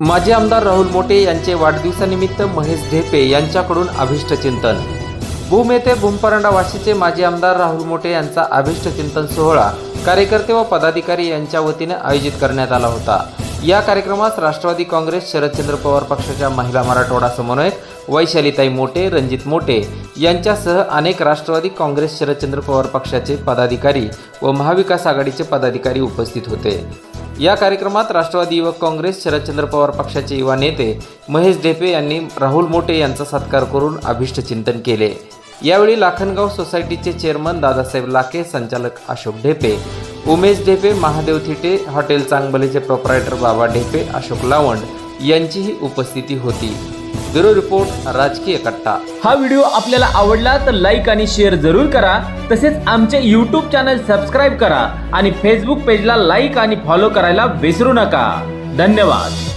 माजी आमदार राहुल मोटे यांचे वाढदिवसानिमित्त महेश ढेपे यांच्याकडून अभिष्टचिंतन भूम येथे भूमपरांडा वाशीचे माजी आमदार राहुल मोटे यांचा अभिष्टचिंतन सोहळा कार्यकर्ते व पदाधिकारी यांच्या वतीने आयोजित करण्यात आला होता. या कार्यक्रमास राष्ट्रवादी काँग्रेस शरदचंद्र पवार पक्षाच्या महिला मराठवाडा समन्वयक वैशालीताई मोटे रणजित मोटे यांच्यासह अनेक राष्ट्रवादी काँग्रेस शरदचंद्र पवार पक्षाचे पदाधिकारी व महाविकास आघाडीचे पदाधिकारी उपस्थित होते. या कार्यक्रमात राष्ट्रवादी युवक काँग्रेस शरदचंद्र पवार पक्षाचे युवा नेते महेश ढेपे यांनी राहुल मोटे यांचा सत्कार करून अभिष्ट चिंतन केले. यावेळी लाखनगाव सोसायटीचे चेअरमन दादासाहेब लाके संचालक अशोक ढेपे उमेश ढेपे महादेव थिटे हॉटेल चांगबलेचे प्रोप्रायटर बाबा ढेपे अशोक लावंड यांचीही उपस्थिती होती. ब्युरो रिपोर्ट राजकीय कट्टा. हा व्हिडिओ आपल्याला आवडला तर लाईक आणि शेअर जरूर करा. तसेच आमचे यूट्यूब चॅनल सबस्क्राईब करा आणि फेसबुक पेजला लाईक आणि फॉलो करायला विसरू नका. धन्यवाद.